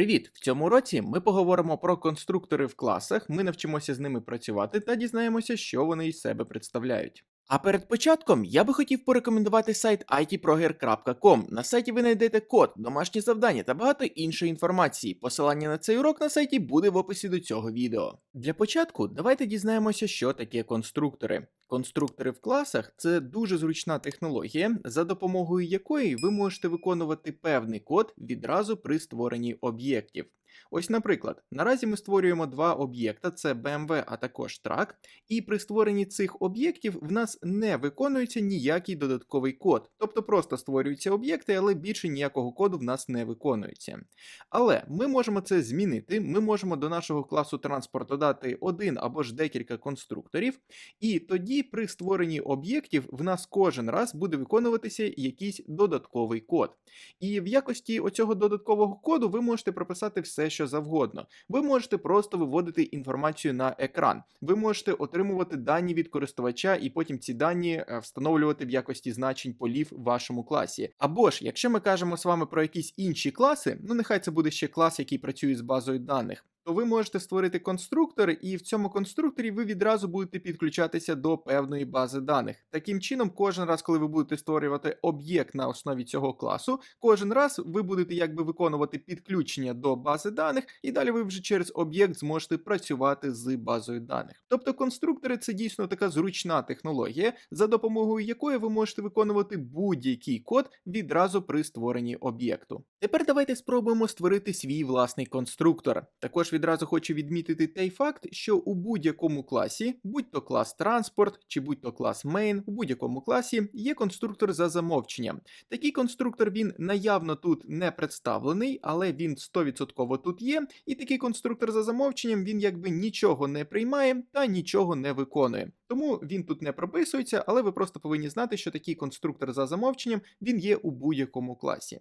Привіт! В цьому році ми поговоримо про конструктори в класах, ми навчимося з ними працювати та дізнаємося, що вони із себе представляють. А перед початком я би хотів порекомендувати сайт itproger.com. На сайті ви знайдете код, домашні завдання та багато іншої інформації. Посилання на цей урок на сайті буде в описі до цього відео. Для початку давайте дізнаємося, що таке конструктори. Конструктори в класах це дуже зручна технологія, за допомогою якої ви можете виконувати певний код відразу при створенні об'єктів. Ось, наприклад, наразі ми створюємо два об'єкта: це BMW, а також трак, і при створенні цих об'єктів в нас не виконується ніякий додатковий код. Тобто просто створюються об'єкти, але більше ніякого коду в нас не виконується. Але ми можемо це змінити. Ми можемо до нашого класу транспорт додати один або ж декілька конструкторів, і тоді при створенні об'єктів в нас кожен раз буде виконуватися якийсь додатковий код. І в якості оцього додаткового коду ви можете прописати все, що завгодно. Ви можете просто виводити інформацію на екран. Ви можете отримувати дані від користувача і потім ці дані е, встановлювати в якості значень полів в вашому класі. Або ж, якщо ми кажемо з вами про якісь інші класи, ну нехай це буде ще клас, який працює з базою даних. То ви можете створити конструктор, і в цьому конструкторі ви відразу будете підключатися до певної бази даних. Таким чином, кожен раз, коли ви будете створювати об'єкт на основі цього класу, кожен раз ви будете якби виконувати підключення до бази даних, і далі ви вже через об'єкт зможете працювати з базою даних. Тобто конструктори це дійсно така зручна технологія, за допомогою якої ви можете виконувати будь-який код відразу при створенні об'єкту. Тепер давайте спробуємо створити свій власний конструктор. Також відразу хочу відмітити той факт, що у будь-якому класі, будь то клас транспорт чи будь то клас мейн, у будь-якому класі є конструктор за замовченням. Такий конструктор він наявно тут не представлений, але він 100% тут є. І такий конструктор за замовченням він якби нічого не приймає та нічого не виконує. Тому він тут не прописується, але ви просто повинні знати, що такий конструктор за замовченням він є у будь-якому класі.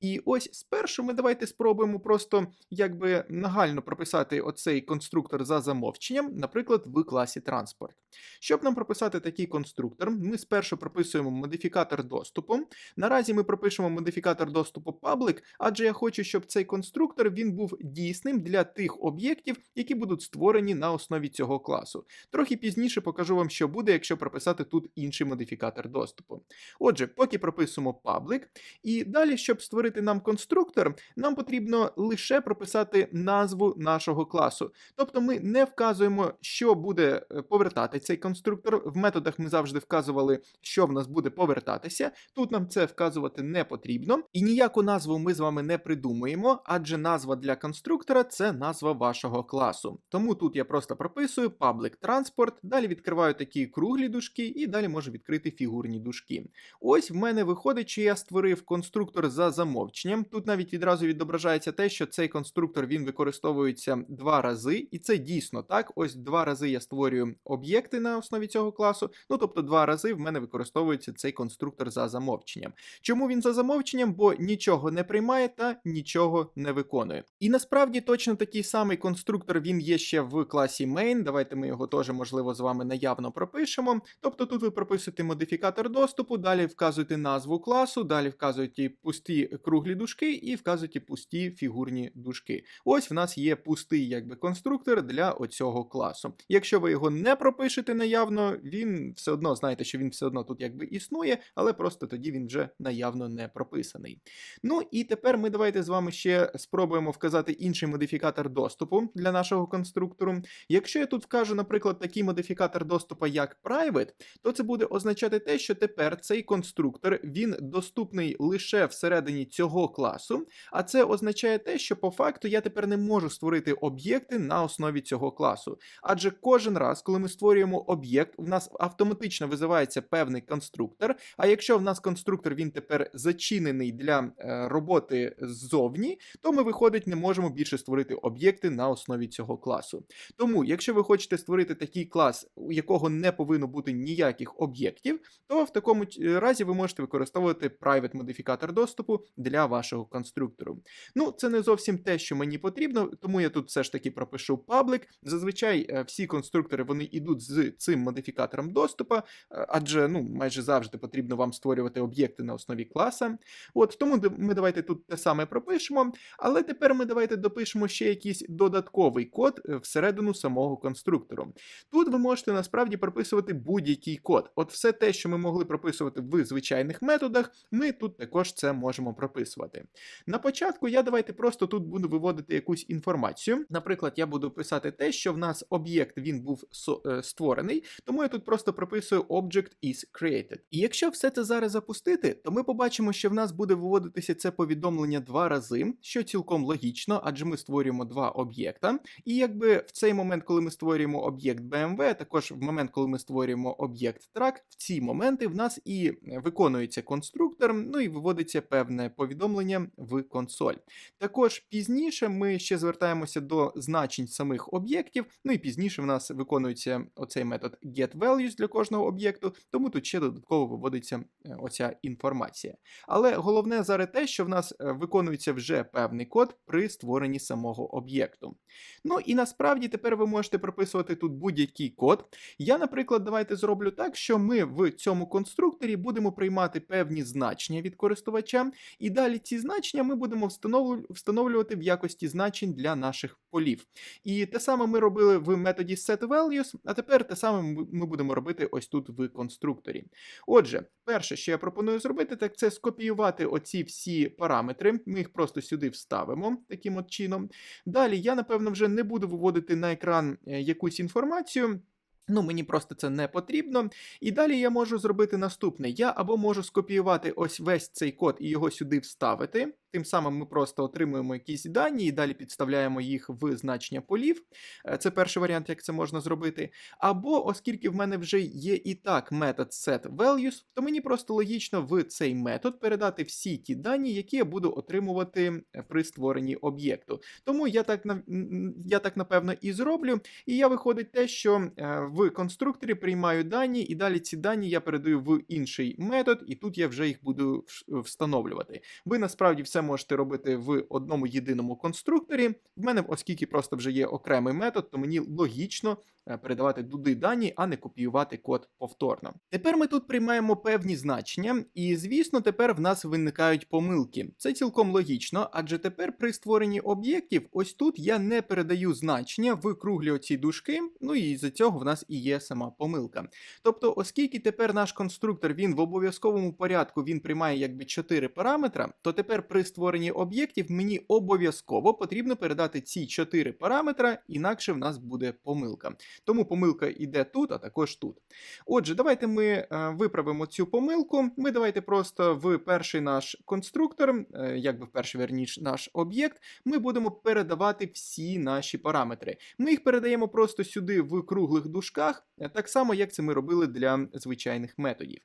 І ось спершу ми давайте спробуємо просто якби нагально прописати оцей конструктор за замовченням, наприклад, в класі транспорт. Щоб нам прописати такий конструктор, ми спершу прописуємо модифікатор доступу. Наразі ми пропишемо модифікатор доступу public, адже я хочу, щоб цей конструктор він був дійсним для тих об'єктів, які будуть створені на основі цього класу. Трохи пізніше покажу вам, що буде, якщо прописати тут інший модифікатор доступу. Отже, поки прописуємо public, і далі, щоб створити нам конструктор, нам потрібно лише прописати назву нашого класу. Тобто ми не вказуємо, що буде е, повертати цей конструктор. В методах ми завжди вказували, що в нас буде повертатися. Тут нам це вказувати не потрібно. І ніяку назву ми з вами не придумуємо, адже назва для конструктора це назва вашого класу. Тому тут я просто прописую public transport, далі відкриваю такі круглі дужки, і далі можу відкрити фігурні дужки. Ось в мене виходить, що я створив конструктор за замовченням. Тут навіть відразу відображається те, що цей конструктор він використовується два рази, і це дійсно так. Ось два рази я створюю об'єкти на основі цього класу. Ну тобто, два рази в мене використовується цей конструктор за замовченням. Чому він за замовченням? Бо нічого не приймає та нічого не виконує. І насправді точно такий самий конструктор він є ще в класі main. Давайте ми його теж, можливо, з вами наявно пропишемо. Тобто тут ви прописуєте модифікатор доступу, далі вказуєте назву класу, далі вказуєте пусті круглі дужки і вказуєте пусті фігурні дужки. Ось в нас є пустий якби конструктор для оцього класу. Якщо ви його не пропишете наявно, він все одно знаєте, що він все одно тут якби існує, але просто тоді він вже наявно не прописаний. Ну і тепер ми давайте з вами ще спробуємо вказати інший модифікатор доступу для нашого конструктору. Якщо я тут вкажу, наприклад, такий модифікатор доступу, як private, то це буде означати те, що тепер цей конструктор він доступний лише всередині цього класу, а це означає те, що по факту я тепер не можу створити об'єкти на основі цього класу. Адже кожен раз, коли ми створюємо об'єкт, у нас автоматично визивається певний конструктор. А якщо в нас конструктор він тепер зачинений для е, роботи ззовні, то ми виходить не можемо більше створити об'єкти на основі цього класу. Тому, якщо ви хочете створити такий клас, якого не повинно бути ніяких об'єктів, то в такому разі ви можете використовувати private модифікатор доступу для вашого конструктору. Ну, це не зовсім те, що мені потрібно, тому я тут все ж таки пропишу public. Зазвичай е, всі конструктори вони йдуть з цим модифікатором доступу, е, адже ну, майже завжди потрібно вам створювати об'єкти на основі класа. От тому ми давайте тут те саме пропишемо, але тепер ми давайте допишемо ще якийсь додатковий код е, всередину самого конструктору. Тут ви можете насправді прописувати будь-який код. От все те, що ми могли прописувати в звичайних методах, ми тут також це можемо прописувати. На початку я давайте просто тут буду виводити якусь інформацію. Наприклад, я буду писати те, що в нас об'єкт він був е, створений, тому я тут просто прописую object is created. І якщо все це зараз запустити, то ми побачимо, що в нас буде виводитися це повідомлення два рази, що цілком логічно, адже ми створюємо два об'єкта. І якби в цей момент, коли ми створюємо об'єкт BMW, також в момент, коли ми створюємо об'єкт track, в ці моменти в нас і е, виконується конструктор, ну і виводиться певне повідомлення в консоль. Також пізніше ми ще звертаємося до значень самих об'єктів. Ну і пізніше в нас виконується оцей метод getValues для кожного об'єкту, тому тут ще додатково виводиться е, оця інформація. Але головне зараз те, що в нас е, виконується вже певний код при створенні самого об'єкту. Ну і насправді тепер ви можете прописувати тут будь-який код. Я, наприклад, давайте зроблю так, що ми в цьому конструкторі будемо приймати певні значення від користувача, і далі ці значення ми будемо встановлювати в якості значень для наших полів. І те саме ми робили в методі setValues, а тепер те саме ми- будемо робити ось тут в конструкторі. Отже, перше, що я пропоную зробити, так це скопіювати оці всі параметри. Ми їх просто сюди вставимо таким от чином. Далі я, напевно, вже не буду виводити на екран е, якусь інформацію. Ну, мені просто це не потрібно. І далі я можу зробити наступне: я або можу скопіювати ось весь цей код і його сюди вставити. Тим самим ми просто отримуємо якісь дані і далі підставляємо їх в значення полів. Е, Це перший варіант, як це можна зробити. Або, оскільки в мене вже є і так метод setValues, то мені просто логічно в цей метод передати всі ті дані, які я буду отримувати е, при створенні об'єкту. Тому я так, я так напевно і зроблю. І я виходить те, що е, в конструкторі приймаю дані, і далі ці дані я передаю в інший метод, і тут я вже їх буду встановлювати. Ви насправді все можете робити в одному єдиному конструкторі. В мене, оскільки просто вже є окремий метод, то мені логічно передавати туди дані, а не копіювати код повторно. Тепер ми тут приймаємо певні значення, і звісно, тепер в нас виникають помилки. Це цілком логічно, адже тепер при створенні об'єктів, ось тут я не передаю значення в круглі оці дужки, ну і з-за цього в нас і є сама помилка. Тобто, оскільки тепер наш конструктор він в обов'язковому порядку він приймає якби 4 параметра, то тепер при створенні об'єктів мені обов'язково потрібно передати ці 4 параметра, інакше в нас буде помилка. Тому помилка йде тут, а також тут. Отже, давайте ми е, виправимо цю помилку. Ми давайте просто в перший наш конструктор, е, якби в перший верніш наш об'єкт, ми будемо передавати всі наші параметри. Ми їх передаємо просто сюди в круглих дужках, е, так само, як це ми робили для звичайних методів.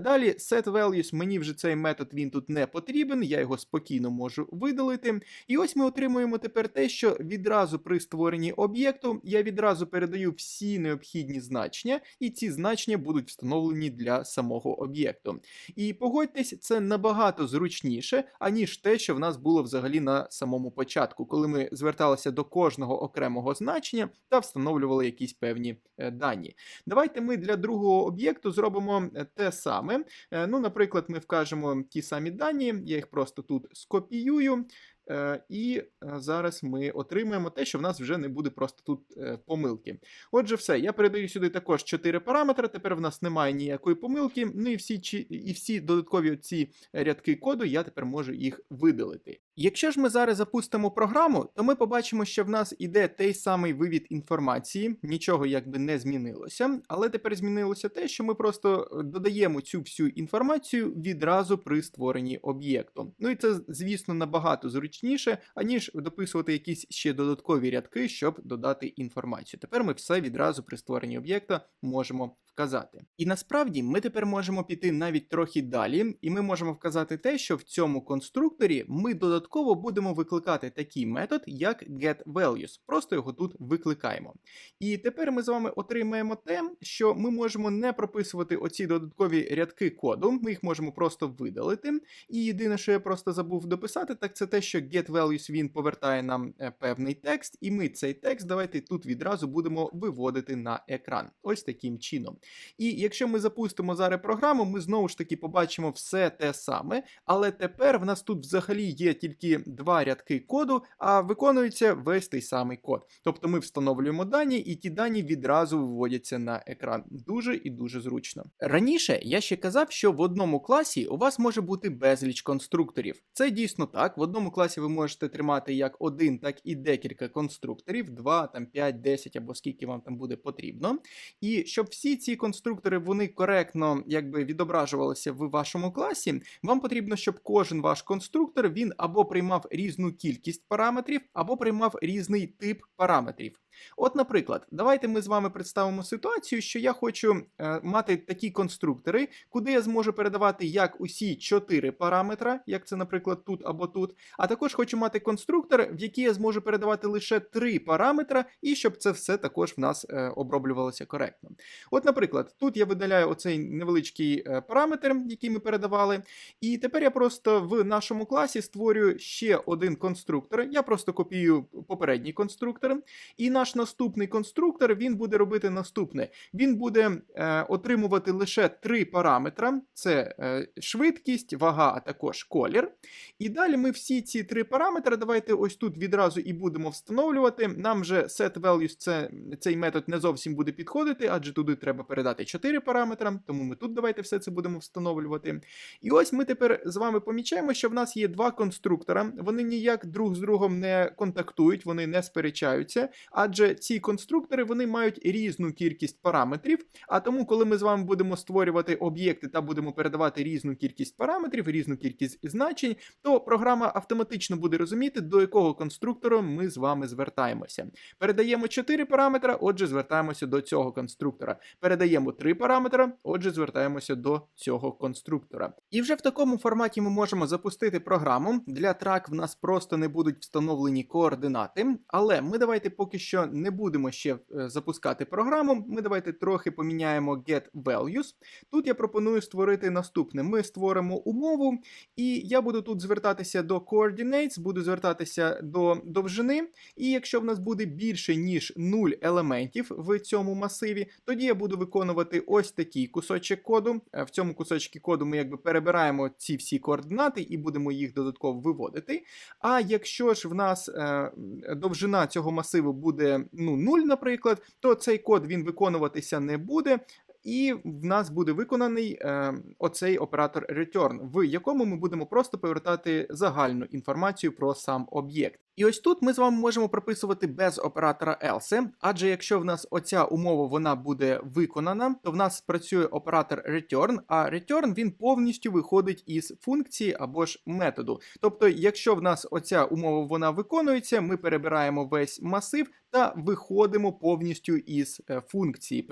Далі setValues, мені вже цей метод він тут не потрібен, я його спокійно можу видалити. І ось ми отримуємо тепер те, що відразу при створенні об'єкту я відразу передаю всі необхідні значення, і ці значення будуть встановлені для самого об'єкту. І погодьтесь, це набагато зручніше, аніж те, що в нас було взагалі на самому початку, коли ми зверталися до кожного окремого значення та встановлювали якісь певні е, дані. Давайте ми для другого об'єкту зробимо е, те саме. Е, Ну, наприклад, ми вкажемо ті самі дані, я їх просто тут скопіюю. Е, І е, зараз ми отримаємо те, що в нас вже не буде просто тут е, помилки. Отже, все, я передаю сюди також 4 параметри. Тепер в нас немає ніякої помилки. Ну і всі і всі додаткові ці рядки коду я тепер можу їх видалити. Якщо ж ми зараз запустимо програму, то ми побачимо, що в нас іде той самий вивід інформації, нічого якби не змінилося. Але тепер змінилося те, що ми просто е, додаємо цю всю інформацію відразу при створенні об'єкту. Ну і це, звісно, набагато зручніше, аніж дописувати якісь ще додаткові рядки, щоб додати інформацію. Тепер ми все відразу при створенні об'єкта можемо вказати. І насправді ми тепер можемо піти навіть трохи далі, і ми можемо вказати те, що в цьому конструкторі ми додатково додатково будемо викликати такий метод, як getValues. Просто його тут викликаємо. І тепер ми з вами отримаємо те, що ми можемо не прописувати оці додаткові рядки коду, ми їх можемо просто видалити. І єдине, що я просто забув дописати, так це те, що getValues він повертає нам е, певний текст, і ми цей текст давайте тут відразу будемо виводити на екран. Ось таким чином. І якщо ми запустимо зараз програму, ми знову ж таки побачимо все те саме, але тепер в нас тут взагалі є тільки два рядки коду, а виконується весь той самий код. Тобто ми встановлюємо дані, і ті дані відразу виводяться на екран. Дуже і дуже зручно. Раніше я ще казав, що в одному класі у вас може бути безліч конструкторів. Це дійсно так. В одному класі ви можете тримати як один, так і декілька конструкторів, 2, там 5, 10 або скільки вам там буде потрібно. І щоб всі ці конструктори вони коректно якби відображувалися в вашому класі, вам потрібно, щоб кожен ваш конструктор він або приймав різну кількість параметрів, або приймав різний тип параметрів. От, наприклад, давайте ми з вами представимо ситуацію, що я хочу е, мати такі конструктори, куди я зможу передавати як усі чотири параметра, як це, наприклад, тут або тут. А також хочу мати конструктор, в який я зможу передавати лише три параметра, і щоб це все також в нас е, оброблювалося коректно. От, наприклад, тут я видаляю оцей невеличкий е, параметр, який ми передавали. І тепер я просто в нашому класі створюю ще один конструктор. Я просто копіюю попередній конструктор. І наш наступний конструктор він буде робити наступне: він буде е, отримувати лише три параметра: це е, швидкість, вага, а також колір. І далі ми всі ці три параметри давайте ось тут відразу і будемо встановлювати. Нам же setValues це, цей метод не зовсім буде підходити, адже туди треба передати 4 параметри, тому ми тут давайте все це будемо встановлювати. І ось ми тепер з вами помічаємо, що в нас є два конструктора. Вони ніяк друг з другом не контактують, вони не сперечаються, адже ці конструктори вони мають різну кількість параметрів. А тому, коли ми з вами будемо створювати об'єкти та будемо передавати різну кількість параметрів, різну кількість значень, то програма автоматично буде розуміти, до якого конструктора ми з вами звертаємося. Передаємо 4 параметри, отже, звертаємося до цього конструктора. Передаємо 3 параметри, отже, звертаємося до цього конструктора. І вже в такому форматі ми можемо запустити програму. Для трак в нас просто не будуть встановлені координати, але ми давайте поки що не будемо ще е, запускати програму. Ми давайте трохи поміняємо getValues. Тут я пропоную створити наступне: ми створимо умову, і я буду тут звертатися до coordinates, буду звертатися до довжини. І якщо в нас буде більше ніж 0 елементів в цьому масиві, тоді я буду виконувати ось такий кусочок коду. Е, В цьому кусочку коду ми якби перебираємо ці всі координати і будемо їх додатково виводити. А якщо ж в нас е, довжина цього масиву буде ну, 0, наприклад, то цей код він виконуватися не буде. І в нас буде виконаний е, оцей оператор return, в якому ми будемо просто повертати загальну інформацію про сам об'єкт. І ось тут ми з вами можемо прописувати без оператора else, адже якщо в нас оця умова вона буде виконана, то в нас працює оператор return, а return він повністю виходить із функції або ж методу. Тобто, якщо в нас оця умова вона виконується, ми перебираємо весь масив та виходимо повністю із е, функції,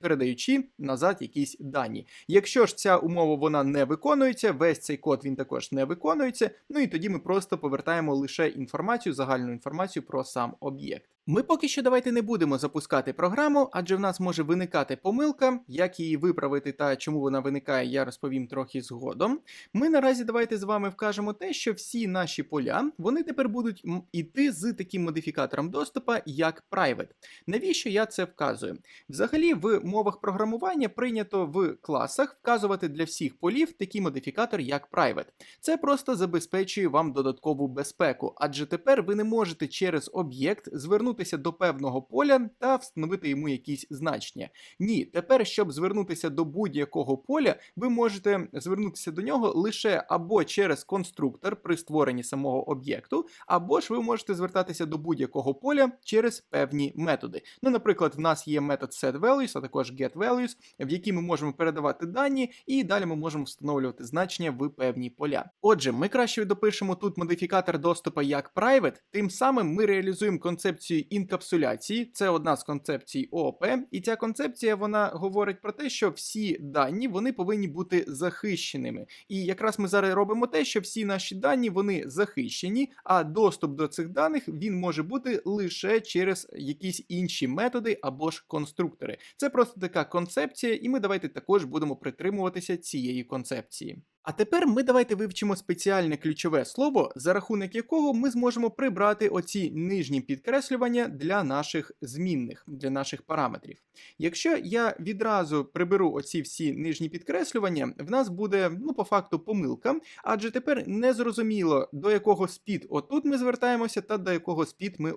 передаючи назад якісь дані. Якщо ж ця умова вона не виконується, весь цей код він також не виконується. Ну і тоді ми просто повертаємо лише інформацію, загальну інформацію про сам об'єкт. Ми поки що давайте не будемо запускати програму, адже в нас може виникати помилка. Як її виправити та чому вона виникає, я розповім трохи згодом. Ми наразі давайте з вами вкажемо те, що всі наші поля вони тепер будуть іти з таким модифікатором доступу, як private. Навіщо я це вказую? Взагалі, в мовах програмування прийнято в класах вказувати для всіх полів такий модифікатор, як private. Це просто забезпечує вам додаткову безпеку, адже тепер ви не можете через об'єкт звернутися до певного поля та встановити йому якісь значення. Ні, тепер, щоб звернутися до будь-якого поля, ви можете звернутися до нього лише або через конструктор при створенні самого об'єкту, або ж ви можете звертатися до будь-якого поля через певні методи. Ну, наприклад, в нас є метод setValues, а також getValues, в який ми можемо передавати дані, і далі ми можемо встановлювати значення в певні поля. Отже, ми краще допишемо тут модифікатор доступу як private, тим самим ми реалізуємо концепцію інкапсуляції. Це одна з концепцій ООП, і ця концепція вона говорить про те, що всі дані вони повинні бути захищеними. І якраз ми зараз робимо те, що всі наші дані вони захищені, а доступ до цих даних він може бути лише через якісь інші методи або ж конструктори. Це просто така концепція, і ми давайте також будемо притримуватися цієї концепції. А тепер ми давайте вивчимо спеціальне ключове слово, за рахунок якого ми зможемо прибрати оці нижні підкреслювання для наших змінних, для наших параметрів. Якщо я відразу приберу оці всі нижні підкреслювання, в нас буде ну по факту помилка, адже тепер не зрозуміло до якого спід отут ми звертаємося, та до якого спід ми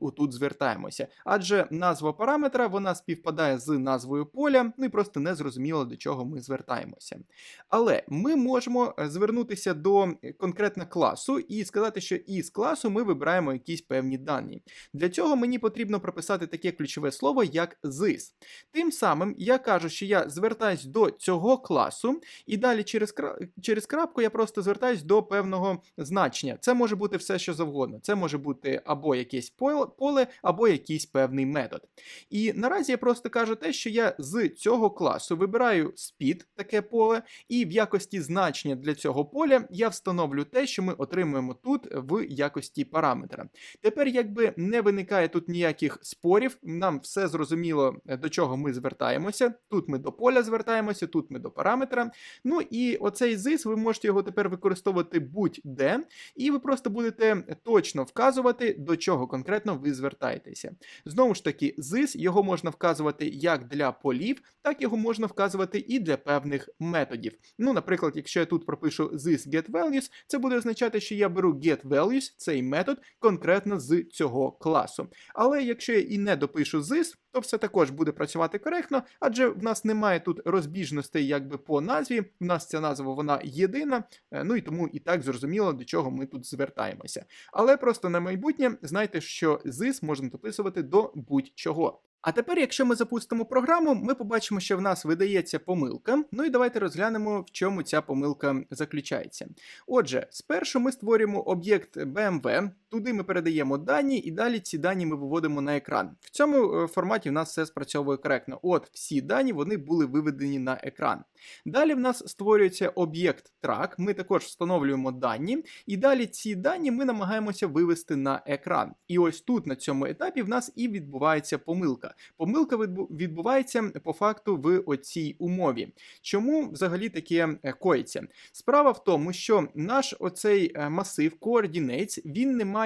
отут звертаємося. Адже назва параметра вона співпадає з назвою поля, ну і просто не зрозуміло до чого ми звертаємося. Але ми можемо е, звернутися до е, конкретно класу і сказати, що із класу ми вибираємо якісь певні дані. Для цього мені потрібно прописати таке ключове слово, як this. Тим самим я кажу, що я звертаюсь до цього класу, і далі через, через крапку я просто звертаюсь до певного значення. Це може бути все, що завгодно. Це може бути або якесь поле, або якийсь певний метод. І наразі я просто кажу те, що я з цього класу вибираю speed, таке поле, і в якості значення для цього поля я встановлю те, що ми отримуємо тут в якості параметра. Тепер, якби не виникає тут ніяких спорів, нам все зрозуміло, до чого ми звертаємося. Тут ми до поля звертаємося, тут ми до параметра. Ну і оцей ZIS, ви можете його тепер використовувати будь-де, і ви просто будете точно вказувати, до чого конкретно ви звертаєтеся. Знову ж таки, ZIS його можна вказувати як для полів, так його можна вказувати і для певних методів. Ну, наприклад, якщо я тут пропишу this get це буде означати, що я беру get values, цей метод, конкретно з цього класу. Але якщо я і не допишу this, то все також буде працювати коректно, адже в нас немає тут розбіжностей якби по назві. В нас ця назва вона єдина, е, ну і тому і так зрозуміло, до чого ми тут звертаємося. Але просто на майбутнє знайте, що this можна дописувати до будь-чого. А тепер, якщо ми запустимо програму, ми побачимо, що в нас видається помилка. Ну і давайте розглянемо, в чому ця помилка заключається. Отже, спершу ми створюємо об'єкт BMW, туди ми передаємо дані, і далі ці дані ми виводимо на екран. В цьому е, форматі в нас все спрацьовує коректно. От всі дані вони були виведені на екран. Далі в нас створюється об'єкт track, ми також встановлюємо дані, і далі ці дані ми намагаємося вивести на екран. І ось тут, на цьому етапі, в нас і відбувається помилка. Помилка відбувається по факту в оцій умові. Чому взагалі таке е, коїться? Справа в тому, що наш оцей е, масив coordinates, він не має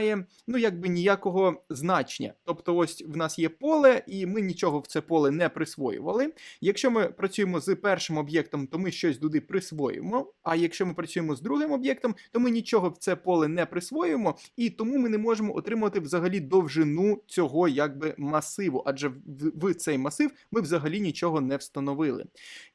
ну якби ніякого значення. Тобто, ось в нас є поле, і ми нічого в це поле не присвоювали. Якщо ми працюємо з першим об'єктом, то ми щось туди присвоюємо. А якщо ми працюємо з другим об'єктом, то ми нічого в це поле не присвоюємо, і тому ми не можемо отримати взагалі довжину цього якби масиву, адже в, цей масив ми взагалі нічого не встановили.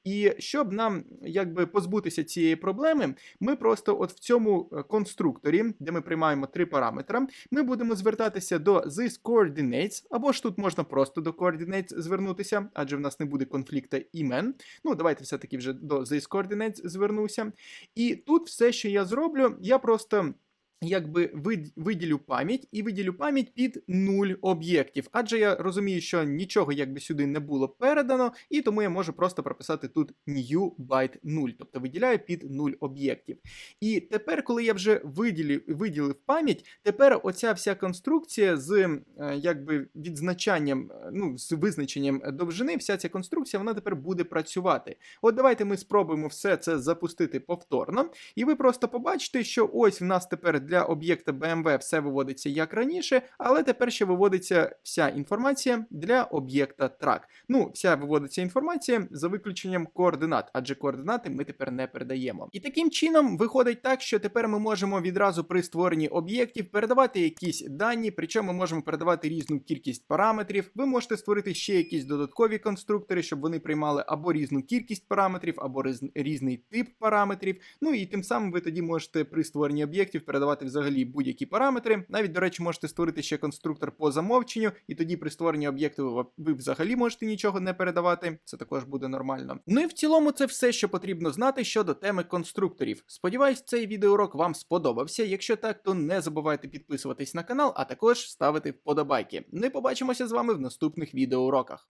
І щоб нам якби позбутися цієї проблеми, ми просто от в цьому е, конструкторі, де ми приймаємо три параметра, ми будемо звертатися до this coordinates, або ж тут можна просто до coordinates звернутися, адже в нас не буде конфлікта імен. Ну, давайте все-таки вже до this coordinates звернуся. І тут все, що я зроблю, я просто. Якби вид- виділю пам'ять і виділю пам'ять під нуль об'єктів, адже я розумію, що нічого якби сюди не було передано, і тому я можу просто прописати тут new byte 0, тобто виділяю під нуль об'єктів. І тепер, коли я вже виділив, виділив пам'ять, тепер оця вся конструкція з е, якби відзначанням, е, ну з визначенням довжини, вся ця конструкція вона тепер буде працювати. От давайте ми спробуємо все це запустити повторно, і ви просто побачите, що ось в нас тепер для об'єкта BMW все виводиться як раніше, але тепер ще виводиться вся інформація для об'єкта track. Ну, вся виводиться інформація за виключенням координат, адже координати ми тепер не передаємо. І таким чином виходить так, що тепер ми можемо відразу при створенні об'єктів передавати якісь дані, причому ми можемо передавати різну кількість параметрів. Ви можете створити ще якісь додаткові конструктори, щоб вони приймали або різну кількість параметрів, або різний тип параметрів. Ну і тим самим ви тоді можете при створенні об'єктів передавати передавати взагалі будь-які параметри. Навіть, до речі, можете створити ще конструктор по замовченню, і тоді при створенні об'єкту ви взагалі можете нічого не передавати. Це також буде нормально. Ну і в цілому це все, що потрібно знати щодо теми конструкторів. Сподіваюсь, цей відеоурок вам сподобався. Якщо так, то не забувайте підписуватись на канал, а також ставити вподобайки. Ми побачимося з вами в наступних відеоуроках.